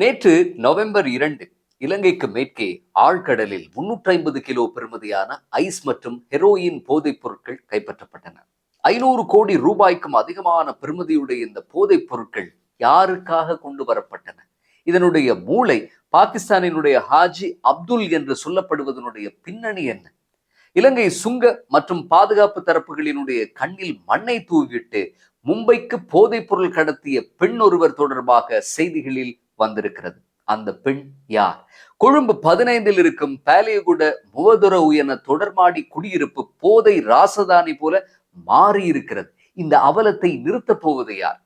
நேற்று நவம்பர் இரண்டு இலங்கைக்கு மேற்கே ஆழ்கடலில் முன்னூற்றி ஐம்பது கிலோ பெறுமதியான ஐஸ் மற்றும் ஹெரோயின் போதைப் பொருட்கள் கைப்பற்றப்பட்டன. ஐநூறு கோடி ரூபாய்க்கும் அதிகமான பெறுமதியுடைய இந்த போதைப் பொருட்கள் யாருக்காக கொண்டு வரப்பட்டன? இதனுடைய மூளை பாகிஸ்தானினுடைய ஹாஜி அப்துல் என்று சொல்லப்படுவதனுடைய பின்னணி என்ன? இலங்கை சுங்க மற்றும் பாதுகாப்பு தரப்புகளினுடைய கண்ணில் மண்ணை தூவிட்டு மும்பைக்கு போதைப் பொருள் கடத்திய பெண் ஒருவர் தொடர்பாக செய்திகளில் வந்திருக்கிறது. அந்த பெண் யார்? கொழும்பு பதினைந்தில் இருக்கும் பாலியகுட முகதுர என தொடர்மாடி குடியிருப்பு போதை ராசதானி போல மாறி இருக்கிறது இந்த அவலத்தை நிறுத்தப் போவது யார்?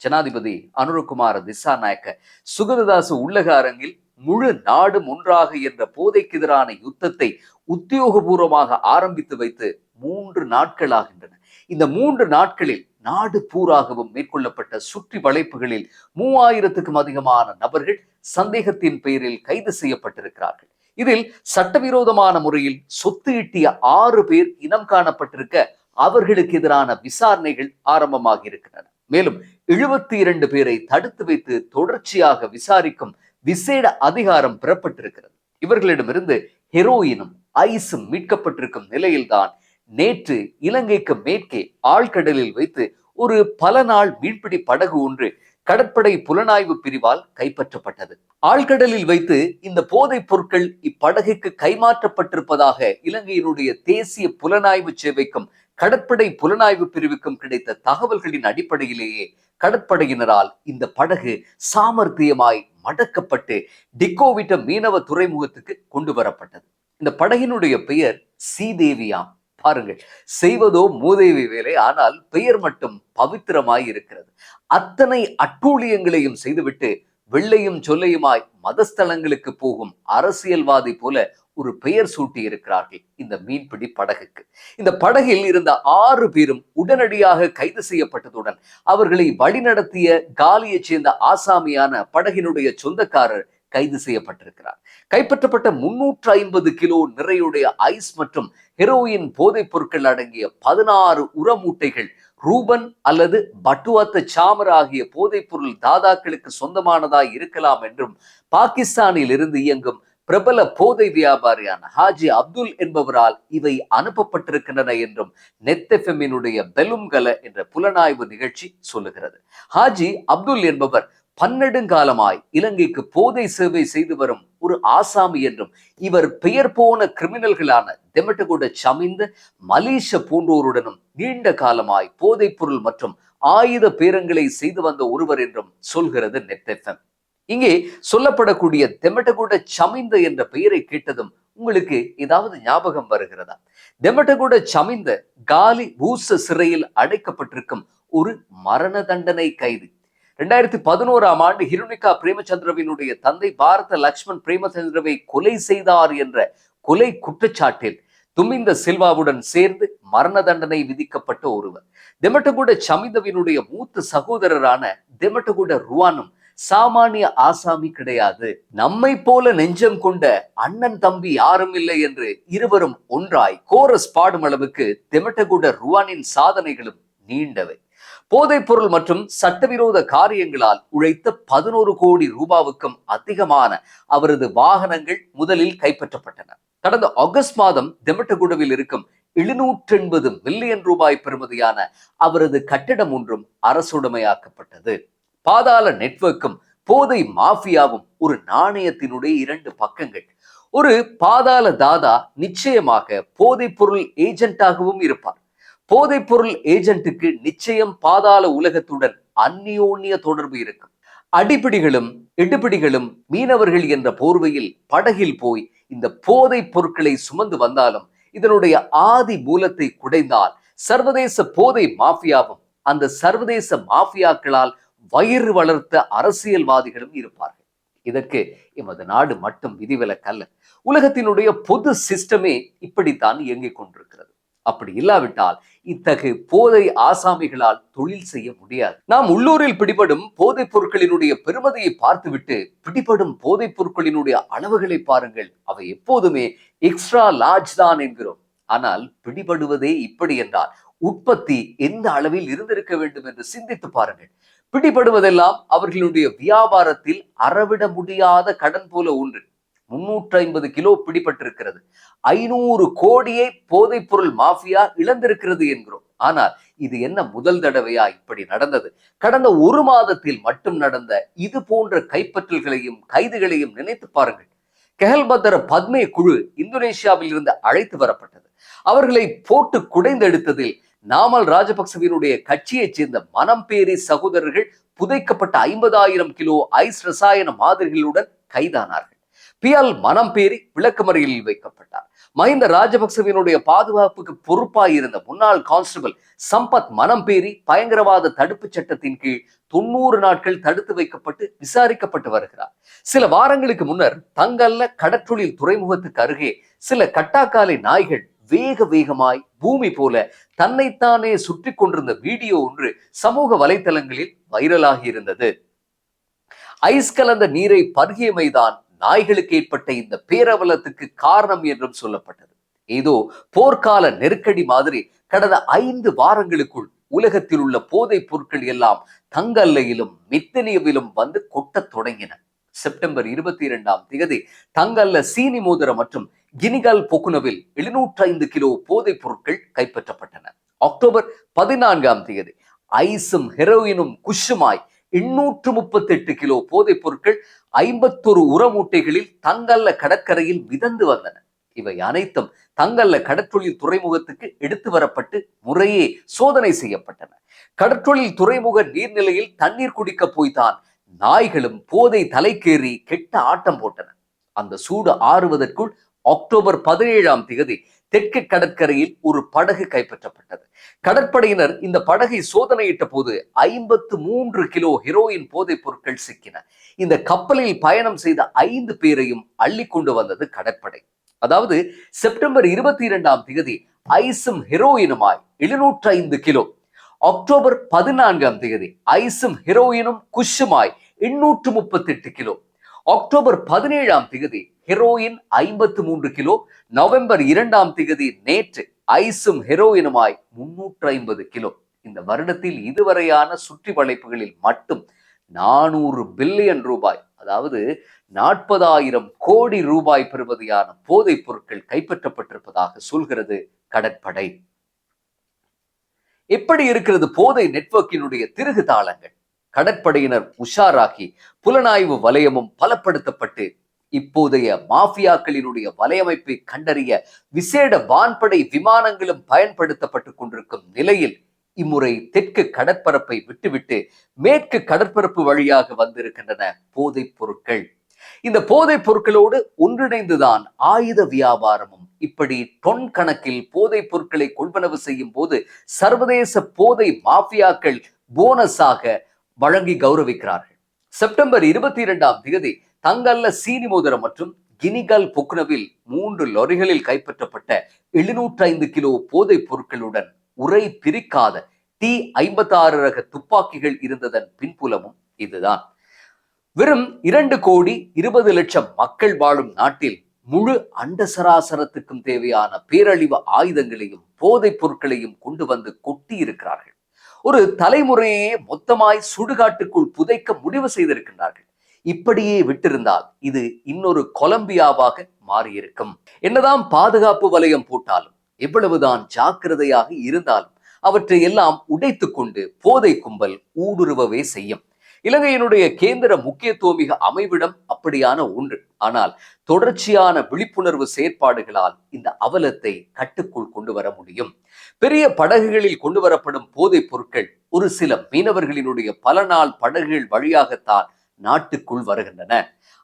ஜனாதிபதி அனுரகுமார திசாநாயக்க சுகததாசு உள்ளக அரங்கில் முழு நாடும் ஒன்றாக என்ற போதைக்கு எதிரான யுத்தத்தை உத்தியோகபூர்வமாக ஆரம்பித்து வைத்து மூன்று நாட்களாகின்றன இந்த மூன்று நாட்களில் நாடு பூராகவும் மேற்கொள்ளப்பட்ட சுற்றி வளைப்புகளில் மூவாயிரத்துக்கும் அதிகமான நபர்கள் சந்தேகத்தின் பெயரில் கைது செய்யப்பட்டிருக்கிறார்கள். இதில் சட்டவிரோதமான முறையில் சொத்து ஈட்டிய ஆறு பேர் இனம் காணப்பட்டிருக்க அவர்களுக்கு எதிரான விசாரணைகள் ஆரம்பமாகி இருக்கின்றன மேலும் எழுபத்தி இரண்டு பேரை தடுத்து வைத்து தொடர்ச்சியாக விசாரிக்கும் விசேட அதிகாரம் பெறப்பட்டிருக்கிறது. இவர்களிடமிருந்து ஹெரோயினும் ஐஸும் மீட்கப்பட்டிருக்கும் நிலையில்தான் நேற்று இலங்கைக்கு மேற்கே ஆழ்கடலில் வைத்து ஒரு பல நாள் மீன்பிடி படகு ஒன்று கடற்படை புலனாய்வு பிரிவால் கைப்பற்றப்பட்டது. ஆழ்கடலில் வைத்து இந்த போதைப் பொருட்கள் இப்படகுக்கு கைமாற்றப்பட்டிருப்பதாக இலங்கையினுடைய தேசிய புலனாய்வு சேவைக்கும் கடற்படை புலனாய்வு பிரிவுக்கும் கிடைத்த தகவல்களின் அடிப்படையிலேயே கடற்படையினரால் இந்த படகு சாமர்த்தியமாய் மடக்கப்பட்டு டிக்கோவிட்ட மீனவ துறைமுகத்துக்கு கொண்டு வரப்பட்டது. இந்த படகினுடைய பெயர் சீதேவியாம். பாருங்கள். செய்வதோ மூதேவி வேலை ஆனால் பெயர் மட்டும் பவித்திரமாய் இருக்கிறது. அத்தனை அட்டூழியங்களையும் செய்துவிட்டு வெள்ளையும் சொல்லையுமாய் மதஸ்தலங்களுக்கு போகும் அரசியல்வாதி போல ஒரு பெயர் சூட்டி இருக்கிறார்கள் இந்த மீன்பிடி படகுக்கு. இந்த படகில் இருந்த ஆறு பேரும் உடனடியாக கைது செய்யப்பட்டதுடன் அவர்களை வழிநடத்திய காலியைச் சேர்ந்த ஆசாமியான படகினுடைய சொந்தக்காரர் கைது செய்யப்பட்டிருக்கிறார். கைப்பற்றப்பட்ட முன்னூற்று ஐம்பது கிலோ நிறையுடைய ஐஸ் மற்றும் ஹெரோயின் போதைப் பொருட்கள் அடங்கிய பதினாறு உரமூட்டைகள் ரூபன் அல்லது பட்டுவத்த சாமர் ஆகிய போதைப் பொருள் தாதாக்களுக்கு சொந்தமானதாய் இருக்கலாம் என்றும் பாகிஸ்தானில் இருந்து இயங்கும் பிரபல போதை வியாபாரியான ஹாஜி அப்துல் என்பவரால் இவை அனுப்பப்பட்டிருக்கின்றன என்றும் நெத்தெஃபெமினுடைய பெலும்கல என்ற புலனாய்வு நிகழ்ச்சி சொல்லுகிறது. ஹாஜி அப்துல் என்பவர் பன்னெடுங்காலமாய் இலங்கைக்கு போதை சேவை செய்து வரும் ஒரு ஆசாமி என்றும் இவர் பெயர் போன கிரிமினல்களான தெமட்டகுட சமிந்த மலேஷ போன்றோருடனும் நீண்ட காலமாய் போதைப் பொருள் மற்றும் ஆயுத பேரங்களை செய்து வந்த ஒருவர் என்றும் சொல்கிறது நெத்தெஃபெம் இங்கே சொல்லப்படக்கூடிய தெமட்டகுட சமிந்த என்ற பெயரை கேட்டதும் உங்களுக்கு ஏதாவது ஞாபகம் வருகிறதா? தெமட்டகுட சமிந்த காலி பூச சிறையில் அடைக்கப்பட்டிருக்கும் ஒரு மரண தண்டனை கைது. ரெண்டாயிரத்தி பதினோராம் ஆண்டு ஹிருணிகா பிரேமச்சந்திரவினுடைய தந்தை பாரத லக்ஷ்மண் பிரேமச்சந்திரவை கொலை செய்தார் என்ற கொலை குற்றச்சாட்டில் துமிந்த சில்வாவுடன் சேர்ந்து மரண தண்டனை விதிக்கப்பட்ட ஒருவர். தெமட்டகுட சமிந்தவினுடைய மூத்த சகோதரரான தெமட்டகுட ருவானும் சாமானிய ஆசாமி கிடையாது. நம்மை போல நெஞ்சம் கொண்ட அண்ணன் தம்பி யாரும் இல்லை என்று இருவரும் ஒன்றாய். கோரஸ் பாடும் அளவுக்கு தெமட்டகுட ருவானின் சாதனைகளும் நீண்டவை. போதைப்பொருள் மற்றும் சட்டவிரோத காரியங்களால் உழைத்த பதினோரு கோடி ரூபாவுக்கும் அதிகமான அவரது வாகனங்கள் முதலில் கைப்பற்றப்பட்டன. கடந்த ஆகஸ்ட் மாதம் தெமட்டகுடுவில் இருக்கும் எழுநூற்றி எண்பது மில்லியன் ரூபாய் பெறுமதியான அவரது கட்டிடம் ஒன்றும் அரசுடைமையாக்கப்பட்டது. பாதாள நெட்வொர்க்கும் போதை மாஃபியாவும் ஒரு நாணயத்தினுடைய இரண்டு பக்கங்கள். ஒரு பாதாள தாதா நிச்சயமாக போதைப் பொருள் ஏஜென்ட்டாகவும் இருப்பார். போதைப்பொருள் ஏஜென்ட்டுக்கு நிச்சயம் பாதாள உலகத்துடன் அந்நியோன்ய தொடர்பு இருக்கும் அடிப்பிடிகளும் இடுபிடிகளும் மீனவர்கள் என்ற போர்வையில் படகில் போய் இந்த போதைப் பொருட்களை சுமந்து வந்தாலும் இதனுடைய ஆதி மூலத்தை குடைந்தால் சர்வதேச போதை மாஃபியாவும் அந்த சர்வதேச மாஃபியாக்களால் வயிறு வளர்த்த அரசியல்வாதிகளும் இருப்பார்கள். இதற்கு எமது நாடு மட்டும் விதிவிலக்கல்ல. உலகத்தினுடைய பொது சிஸ்டமே இப்படித்தான் இயங்கிக் கொண்டிருக்கிறது. அப்படி இல்லாவிட்டால் இத்தகு போதை ஆசாமிகளால் தொழில் செய்ய முடியாது. நாம் உள்ளூரில் பிடிபடும் போதைப் பொருட்களினுடைய பெருமதியை பார்த்துவிட்டு பிடிபடும் போதைப் பொருட்களினுடைய அளவுகளை பாருங்கள். அவை எப்போதுமே எக்ஸ்ட்ரா லார்ஜ் தான் என்கிறோம். ஆனால் பிடிபடுவதே இப்படி என்றால் உற்பத்தி எந்த அளவில் இருந்திருக்க வேண்டும் என்று சிந்தித்து பாருங்கள். பிடிபடுவதெல்லாம் அவர்களுடைய வியாபாரத்தில் அறவிட முடியாத கடன் போல ஒன்று. முன்னூற்றி ஐம்பது கிலோ பிடிபட்டிருக்கிறது. ஐநூறு கோடியை போதைப்பொருள் மாஃபியா இழந்திருக்கிறது என்கிறோம். ஆனால் இது என்ன முதல் தடவையா இப்படி நடந்தது? கடந்த ஒரு மாதத்தில் மட்டும் நடந்த இது போன்ற கைப்பற்றல்களையும் கைதுகளையும் நினைத்து பாருங்கள். கெஹல்பத்தர பத்மே குழு இந்தோனேஷியாவில் இருந்து அழைத்து வரப்பட்டது. அவர்களை போட்டு குடைந்தெடுத்ததில் நாமல் ராஜபக்சவினுடைய கட்சியைச் சேர்ந்த மனம்பேரி சகோதரர்கள் புதைக்கப்பட்ட ஐம்பதாயிரம் கிலோ ஐஸ் ரசாயன மாதிரிகளுடன் கைதானார்கள். பியால் மனம் பேரி விளக்கமறியலில் வைக்கப்பட்டார். மஹிந்த ராஜபக்சவினுடைய பாதுகாப்புக்கு பொறுப்பாக இருந்த முன்னாள் கான்ஸ்டபிள் சம்பத் மனம் பேரி பயங்கரவாத தடுப்பு சட்டத்தின் கீழ் தொண்ணூறு நாட்கள் தடுத்து வைக்கப்பட்டு விசாரிக்கப்பட்டு வருகிறார். சில வாரங்களுக்கு முன்னர் தங்கல்ல கடற்றொழில் துறைமுகத்துக்கு அருகே சில கட்டாக்காலை நாய்கள் வேக வேகமாய் பூமி போல தன்னைத்தானே சுற்றி கொண்டிருந்த வீடியோ ஒன்று சமூக வலைதளங்களில் வைரலாகி இருந்தது. ஐஸ் கலந்த நீரை பருகியமைதான் நாய்களுக்கு ஏற்பட்ட இந்த பேரவலத்துக்கு காரணம் என்றும் சொல்லப்பட்டது. ஏதோ போர்க்கால நெருக்கடி மாதிரி கடந்த ஐந்து வாரங்களுக்குள் உலகத்தில் உள்ள போதைப் பொருட்கள் எல்லாம் தங்கல்லையிலும் மித்தனியவிலும் வந்து கொட்டத் தொடங்கின. செப்டம்பர் இருபத்தி இரண்டாம் தேதி தங்கல்ல சீனி மோதிரம் மற்றும் கினிகல் பொக்குனவில் எழுநூற்றி ஐந்து கிலோ போதைப் பொருட்கள் கைப்பற்றப்பட்டன. அக்டோபர் பதினான்காம் தேதி ஐஸும் ஹெரோயினும் குஷுமாய் எண்ணூற்று முப்பத்தி எட்டு கிலோ போதைப் பொருட்கள் ஐம்பத்தொரு உரமூட்டைகளில் தங்கல்ல கடற்கரையில் மிதந்து வந்தன. இவை அனைத்தும் தங்கல்ல கடற்றொழில் துறைமுகத்துக்கு எடுத்து வரப்பட்டு முறையே சோதனை செய்யப்பட்டன. கடற்றொழில் துறைமுக நீர்நிலையில் தண்ணீர் குடிக்க போய்தான் நாய்களும் போதை தலைக்கேறி கெட்ட ஆட்டம் போட்டன. அந்த சூடு ஆறுவதற்குள் அக்டோபர் பதினேழாம் தேதி தெற்கு கடற்கரையில் ஒரு படகு கைப்பற்றப்பட்டது. கடற்படையினர் இந்த படகை சோதனையிட்ட போது ஐம்பத்து மூன்று கிலோ ஹெரோயின் போதைப் பொருட்கள் சிக்கின. இந்த கப்பலில் பயணம் செய்த ஐந்து பேரையும் அள்ளி கொண்டு வந்தது கடற்படை. அதாவது செப்டம்பர் இருபத்தி இரண்டாம் தேதி ஐஸும் ஹெரோயினுமாய் எழுநூற்று ஐந்து கிலோ. அக்டோபர் பதினான்காம் தேதி ஐஸும் ஹெரோயினும் குஷுமாய் எண்ணூற்று முப்பத்தி எட்டு கிலோ. அக்டோபர் பதினேழாம் திகதி ஹெரோயின் ஐம்பத்து மூன்று கிலோ நவம்பர் இரண்டாம் திகதி நேற்று ஐஸும் ஹெரோயினுமாய் முன்னூற்று ஐம்பது கிலோ. இந்த வருடத்தில் இதுவரையான சுற்றி வளைப்புகளில் மட்டும் நானூறு பில்லியன் ரூபாய் அதாவது நாற்பதாயிரம் கோடி ரூபாய் பெறுவதையான போதைப் பொருட்கள் கைப்பற்றப்பட்டிருப்பதாக சொல்கிறது கடற்படை. எப்படி இருக்கிறது போதை நெட்வொர்க்கினுடைய திருகு தாளங்கள். கடற்படையினர் உஷாராகி புலனாய்வு வலயமும் பலப்படுத்தப்பட்டு இப்போதைய மாஃபியாக்களினுடைய வலையமைப்பை கண்டறிய விசேட வான்படை விமானங்களும் பயன்படுத்தப்பட்டு கொண்டிருக்கும் நிலையில் இம்முறை தெற்கு கடற்பரப்பை விட்டுவிட்டு மேற்கு கடற்பரப்பு வழியாக வந்திருக்கின்றன போதைப் பொருட்கள். இந்த போதைப் பொருட்களோடு ஒன்றிணைந்துதான் ஆயுத வியாபாரமும் இப்படி டொன் கணக்கில் போதைப் பொருட்களை கொள்வனவு செய்யும் போது சர்வதேச போதை மாஃபியாக்கள் போனஸாக வழங்கி கௌரவிக்கிறார்கள். செப்டம்பர் இருபத்தி இரண்டாம் தேதி தங்கல்ல சீனி மோதிரம் மற்றும் கினிகால் புக்னவில் மூன்று லொரிகளில் கைப்பற்றப்பட்ட எழுநூற்றி ஐந்து கிலோ போதைப் பொருட்களுடன் உரை பிரிக்காத டி ஐம்பத்தாறு ரக துப்பாக்கிகள் இருந்ததன் பின்புலமும் இதுதான். வெறும் இரண்டு கோடி இருபது லட்சம் மக்கள் வாழும் நாட்டில் முழு அண்ட சராசரத்துக்கும் தேவையான பேரழிவு ஆயுதங்களையும் போதைப் பொருட்களையும் கொண்டு வந்து கொட்டி இருக்கிறார்கள் ஒரு தலைமுறையே மொத்தமாய் சுடுகாட்டுக்குள் புதைக்க முடிவு செய்திருக்கின்றார்கள். இப்படியே விட்டிருந்தால் இது இன்னொரு கொலம்பியாவாக மாறியிருக்கும். என்னதான் பாதுகாப்பு வலயம் போட்டாலும் எவ்வளவுதான் ஜாக்கிரதையாக இருந்தாலும் அவற்றை எல்லாம் உடைத்துக் கொண்டு போதை கும்பல் ஊடுருவவே செய்யும். இலங்கையினுடைய கேந்திர முக்கியத்துவமிக அமைவிடம் அப்படியான ஒன்று. ஆனால் தொடர்ச்சியான விழிப்புணர்வு செயற்பாடுகளால் இந்த அவலத்தை கட்டுக்குள் கொண்டு வர முடியும். பெரிய படகுகளில் கொண்டு வரப்படும் போதைப் பொருட்கள் ஒரு சில மீனவர்களினுடைய பல நாள் படகுகள் வழியாகத்தான் நாட்டுக்குள் வருகின்றன.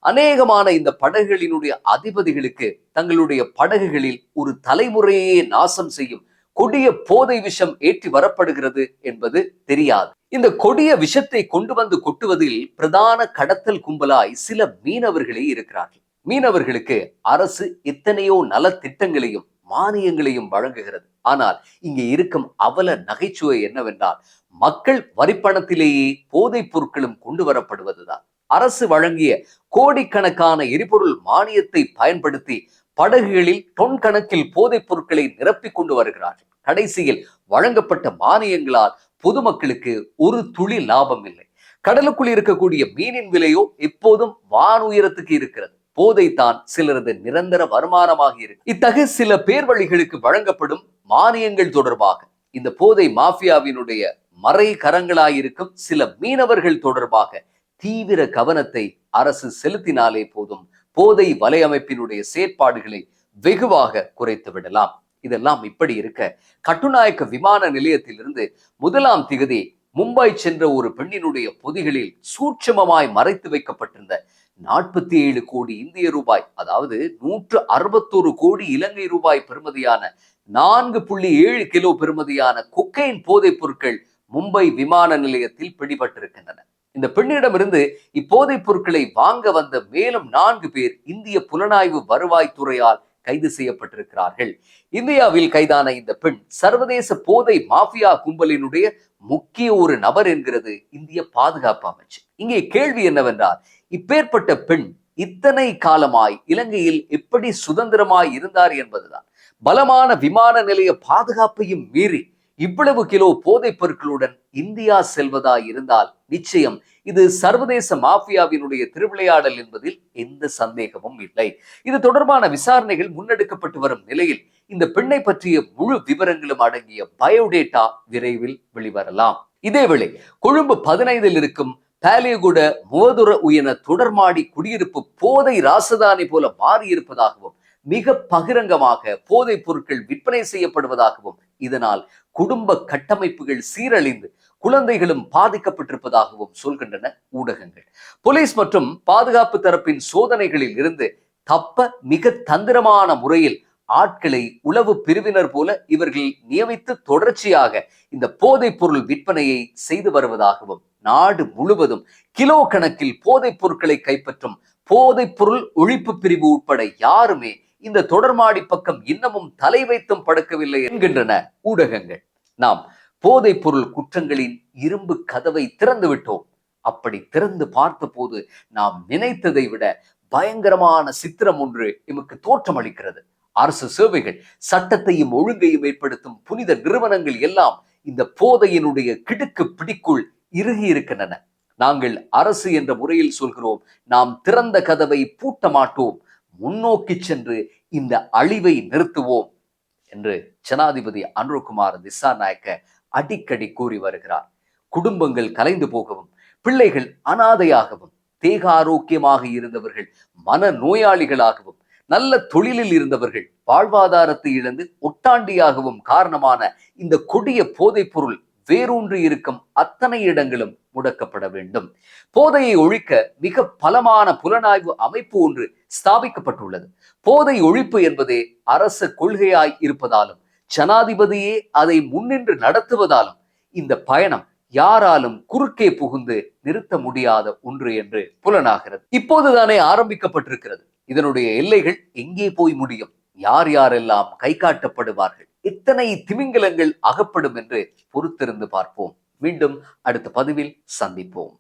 அநேகமான இந்த படகுகளினுடைய அதிபதிகளுக்கு தங்களுடைய படகுகளில் ஒரு தலைமுறையே நாசம் செய்யும் கொடிய போதை விஷம் ஏற்றி வரப்படுகிறது என்பது தெரியாது. இந்த கொடிய விஷத்தை கொண்டு வந்து கொட்டுவதில் பிரதான கடத்தல் கும்பலாய் சில மீனவர்களே இருக்கிறார்கள். மீனவர்களுக்கு அரசு எத்தனையோ நலத்திட்டங்களையும் மானியங்களையும் வழங்குகிறது. ஆனால் இங்கே இருக்கும் அவல நகைச்சுவை என்னவென்றால் மக்கள் வரிப்பணத்திலேயே போதைப் பொருட்களும் கொண்டு வரப்படுவதுதான் அரசு வழங்கிய கோடிக்கணக்கான எரிபொருள் மானியத்தை பயன்படுத்தி படகுகளில் டொன் கணக்கில் போதைப் பொருட்களை நிரப்பிக் கொண்டு வருகிறார்கள். கடைசியில் வழங்கப்பட்ட மானியங்களால் பொதுமக்களுக்கு ஒரு துளி லாபம் இல்லை கடலுக்குள் இருக்கக்கூடிய மீனின் விலையோ எப்போதும் வானுயரத்துக்கு இருக்கிறது. போதை தான் சிலரது நிரந்தர வருமானமாக இருக்கு. இத்தகைய சில பேர் வழிகளுக்கு வழங்கப்படும் மானியங்கள் தொடர்பாக இந்த போதை மாஃபியாவினுடைய மறை கரங்களாயிருக்கும் சில மீனவர்கள் தொடர்பாக தீவிர கவனத்தை அரசு செலுத்தினாலே போதும் போதை வலையமைப்பினுடைய செயற்பாடுகளை வெகுவாக குறைத்து விடலாம். இதெல்லாம் இப்படி இருக்க கட்டுநாயக்க விமான நிலையத்திலிருந்து முதலாம் திகதி மும்பை சென்ற ஒரு பெண்ணினுடைய பொதிகளில் சூட்சமமாய் மறைத்து வைக்கப்பட்டிருந்த நாற்பத்தி ஏழு கோடி இந்திய ரூபாய் அதாவது நூற்று அறுபத்தோரு கோடி இலங்கை ரூபாய் பெறுமதியான நான்கு புள்ளி ஏழு கிலோ பெறுமதியான கொக்கைன் போதைப் பொருட்கள் மும்பை விமான நிலையத்தில் பிடிபட்டிருக்கின்றன. இந்த பெண்ணிடமிருந்து இப்போதைப் பொருட்களை வாங்க வந்த மேலும் நான்கு பேர் இந்திய புலனாய்வு வருவாய்த்துறையால் கைது செய்யப்பட்டிருக்கிறார்கள். இந்தியாவில் கைதான இந்த பெண் சர்வதேச போதை மாஃபியா கும்பலினுடைய முக்கிய ஒரு நபர் என்கிறது இந்திய பாதுகாப்பு அமைச்சு. இங்கே கேள்வி என்னவென்றால் இப்பேற்பட்ட பெண் இத்தனை காலமாய் இலங்கையில் எப்படி சுதந்திரமாய் இருந்தார் என்பதுதான். பலமான விமான நிலைய பாதுகாப்பையும் மீறி இவ்வளவு கிலோ போதைப் பொருட்களுடன் இந்தியா செல்வதா இருந்தால் நிச்சயம் இது சர்வதேச மாஃபியாவினுடைய திருவிளையாடல் என்பதில் எந்த சந்தேகமும் இல்லை. இது தொடர்பான விசாரணைகள் முன்னெடுக்கப்பட்டு வரும் நிலையில் இந்த பெண்ணை பற்றிய முழு விவரங்களும் அடங்கிய பயோடேட்டா விரைவில் வெளிவரலாம். இதேவேளை கொழும்பு பதினைந்தில் இருக்கும் பாலியகுட முவதுர உயன தொடர்மாடி குடியிருப்பு போதை ராசதானி போல மாறியிருப்பதாகவும் மிக பகிரங்கமாக போதைப் பொருட்கள் விற்பனை செய்யப்படுவதாகவும் இதனால் குடும்ப கட்டமைப்புகள் சீரழிந்து குழந்தைகளும் பாதிக்கப்பட்டிருப்பதாகவும் சொல்கின்றன ஊடகங்கள். போலீஸ் மற்றும் பாதுகாப்பு தரப்பின் சோதனைகளில் இருந்து தப்ப மிக தந்திரமான முறையில் ஆட்களை உளவு பிரிவினர் போல இவர்கள் நியமித்து தொடர்ச்சியாக இந்த போதைப் பொருள் விற்பனையை செய்து வருவதாகவும் நாடு முழுவதும் கிலோ கணக்கில் போதைப் பொருட்களை கைப்பற்றும் போதைப் பொருள் ஒழிப்பு பிரிவு உட்பட யாருமே இந்த தொடர்மாடி பக்கம் இன்னமும் தலை வைத்தும் படுக்கவில்லை என்கின்றன ஊடகங்கள். நாம் போதைப் பொருள் குற்றங்களின் இரும்பு கதவை திறந்து விட்டோம். அப்படி திறந்து பார்த்தபோது நாம் நினைத்ததை விட பயங்கரமான சித்திரம் ஒன்று எமக்கு தோற்றமளிக்கிறது அரசு சேவைகள் சட்டத்தையும் ஒழுங்கையும் ஏற்படுத்தும் புனித நிறுவனங்கள் எல்லாம் இந்த போதையினுடைய கிடுக்கு பிடிக்குள் இறுகி இருக்கின்றன. நாங்கள் அரசு என்ற முறையில் சொல்கிறோம் நாம் திறந்த கதவை பூட்ட மாட்டோம். முன்னோக்கி சென்று இந்த அழிவை நிறுத்துவோம் என்று ஜனாதிபதி அனுர்குமார் திசாநாயக்க அடிக்கடி கூறி வருகிறார். குடும்பங்கள் கலைந்து போகவும் பிள்ளைகள் அனாதையாகவும் தேக ஆரோக்கியமாக இருந்தவர்கள் மன நோயாளிகளாகவும் நல்ல தொழிலில் இருந்தவர்கள் வாழ்வாதாரத்தை இழந்து ஒட்டாண்டியாகவும் காரணமான இந்த கொடிய போதைப் பொருள் வேரூன்றி இருக்கும் அத்தனை இடங்களும் முடக்கப்பட வேண்டும். போதையை ஒழிக்க மிக பலமான புலனாய்வு அமைப்பு ஒன்று ஸ்தாபிக்கப்பட்டுள்ளது. போதை ஒழிப்பு என்பதே அரச கொள்கையாய் இருப்பதாலும் ஜனாதிபதியே அதை முன்னின்று நடத்துவதாலும் இந்த பயணம் யாராலும் குறுக்கே புகுந்து நிறுத்த முடியாத ஒன்று என்று புலனாகிறது. இப்போதுதானே ஆரம்பிக்கப்பட்டிருக்கிறது. இதனுடைய எல்லைகள் எங்கே போய் முடியும்? யார் யாரெல்லாம் கை காட்டப்படுவார்கள்? எத்தனை திமிங்கலங்கள் அகப்படும் என்று பொறுத்திருந்து பார்ப்போம். மீண்டும் அடுத்த பதிவில் சந்திப்போம்.